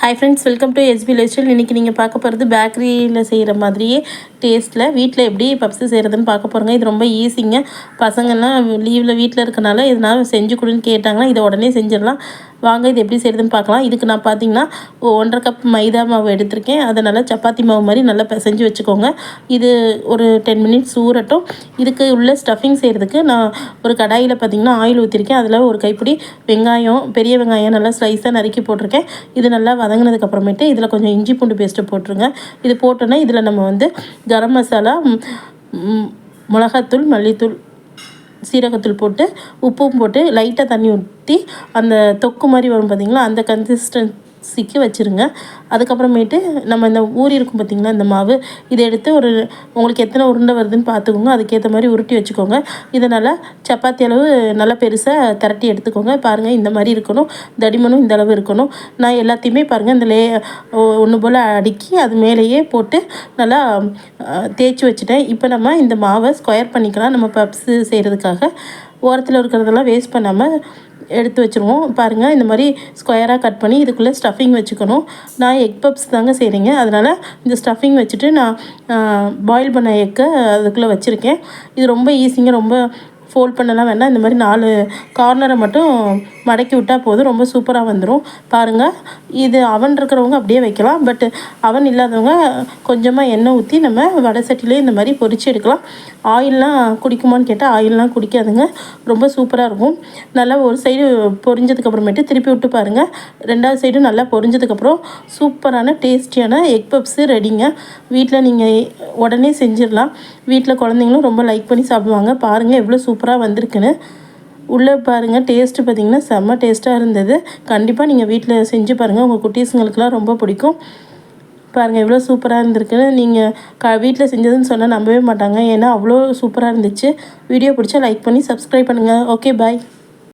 Hi friends welcome to SP lifestyle இன்றைக்கி நீங்கள் பார்க்க போகிறது பேக்கரியில் செய்கிற மாதிரியே டேஸ்ட்டில் வீட்டில் எப்படி பப்ஸு செய்கிறதுன்னு பார்க்க போகிறோங்க இது ரொம்ப ஈஸிங்க பசங்கள்லாம் லீவில் வீட்டில் இருக்கனால இதனால் செஞ்சு கொடுன்னு கேட்டாங்கன்னா இதை உடனே செஞ்சிடலாம். வாங்க இது எப்படி செய்கிறதுன்னு பார்க்கலாம். இதுக்கு நான் பார்த்தீங்கன்னா ஒன்றரை கப் மைதா மாவு எடுத்திருக்கேன். அதை நல்லா சப்பாத்தி மாவு மாதிரி நல்லா பிசைஞ்சு வச்சுக்கோங்க. இது ஒரு டென் மினிட்ஸ் ஊறட்டும். இதுக்கு உள்ள ஸ்டஃபிங் செய்கிறதுக்கு நான் ஒரு கடாயில் பார்த்தீங்கன்னா ஆயில் ஊற்றிருக்கேன் அதில் ஒரு கைப்பிடி வெங்காயம் பெரிய வெங்காயம் நல்லா ஸ்லைஸாக நறுக்கி போட்டிருக்கேன். இது நல்லா வதங்கினதுக்கப்புறமேட்டு இதில் கொஞ்சம் இஞ்சி பூண்டு பேஸ்ட்டு போட்டுருங்க. இது போட்டோன்னா இதில் நம்ம வந்து கரம் மசாலா மிளகாத்தூள் மல்லித்தூள் சீரகத்தூள் போட்டு உப்பும் போட்டு லைட்டாக தண்ணி ஊற்றி அந்த தொக்கு மாதிரி வரும் பார்த்திங்களா அந்த கன்சிஸ்டன்ட் சிக்கி வச்சுருங்க. அதுக்கப்புறமேட்டு நம்ம இந்த ஊறி இருக்கும் பார்த்திங்களா இந்த மாவு இதை எடுத்து ஒரு உங்களுக்கு எத்தனை உருண்டை வருதுன்னு பார்த்துக்கோங்க அதுக்கேற்ற மாதிரி உருட்டி வச்சுக்கோங்க. இதை நல்லா சப்பாத்தி அளவு நல்லா பெருசாக திரட்டி எடுத்துக்கோங்க. பாருங்கள் இந்த மாதிரி இருக்கணும். தடிமனும் இந்த அளவு இருக்கணும். நான் எல்லாத்தையுமே பாருங்கள் இந்த லே ஒன்று போல் அடுக்கி அது மேலேயே போட்டு நல்லா தேய்ச்சி வச்சுட்டேன். இப்போ நம்ம இந்த மாவை ஸ்கொயர் பண்ணிக்கலாம். நம்ம பப்ஸு செய்கிறதுக்காக ஓரத்தில் இருக்கிறதெல்லாம் வேஸ்ட் பண்ணாமல் எடுத்து வச்சுருவோம். பாருங்கள் இந்த மாதிரி ஸ்கொயராக கட் பண்ணி இதுக்குள்ளே ஸ்டஃபிங் வச்சுக்கணும். நான் எக் பப்ஸ் தாங்க செய்கிறீங்க அதனால் இந்த ஸ்டஃபிங் வச்சுட்டு நான் பாயில் பண்ண எக்கை அதுக்குள்ளே வச்சுருக்கேன். இது ரொம்ப ஈஸிங்க ரொம்ப ஃபோல்ட் பண்ணலாம் வேண்டாம். இந்த மாதிரி நாலு கார்னரை மட்டும் மடக்கி விட்டால் போதும் ரொம்ப சூப்பராக வந்துடும் பாருங்கள் இது அவன் இருக்கிறவங்க அப்படியே வைக்கலாம் பட் அவன் இல்லாதவங்க கொஞ்சமாக எண்ணெய் ஊற்றி நம்ம வடை சட்டிலே இந்த மாதிரி பொரித்து எடுக்கலாம். ஆயிலெலாம் குடிக்குமான்னு கேட்டால் ஆயிலெலாம் குடிக்காதுங்க. ரொம்ப சூப்பராக இருக்கும். நல்லா ஒரு சைடு பொரிஞ்சதுக்கப்புறமேட்டு திருப்பி விட்டு பாருங்கள் ரெண்டாவது சைடும் நல்லா பொரிஞ்சதுக்கப்புறம் சூப்பரான டேஸ்டியான எக் பப்ஸு ரெடிங்க வீட்டில் நீங்கள் உடனே செஞ்சிடலாம். வீட்டில் குழந்தைங்களும் ரொம்ப லைக் பண்ணி சாப்பிடுவாங்க. பாருங்கள் எவ்வளோ சூப்பராக வந்திருக்குன்னு. உள்ளே பாருங்கள் டேஸ்ட்டு பார்த்திங்கன்னா செம்ம டேஸ்ட்டாக இருந்தது. கண்டிப்பாக நீங்கள் வீட்டில் செஞ்சு பாருங்கள் உங்கள் குட்டீஸுங்களுக்குலாம் ரொம்ப பிடிக்கும். பாருங்கள் எவ்வளோ சூப்பராக இருந்திருக்குன்னு. நீங்கள் க வீட்டில் செஞ்சதுன்னு சொன்னால் நம்பவே மாட்டாங்க. ஏன்னா அவ்வளோ சூப்பராக இருந்துச்சு. வீடியோ பிடிச்சா லைக் பண்ணி சப்ஸ்கிரைப் பண்ணுங்கள் ஓகே பாய்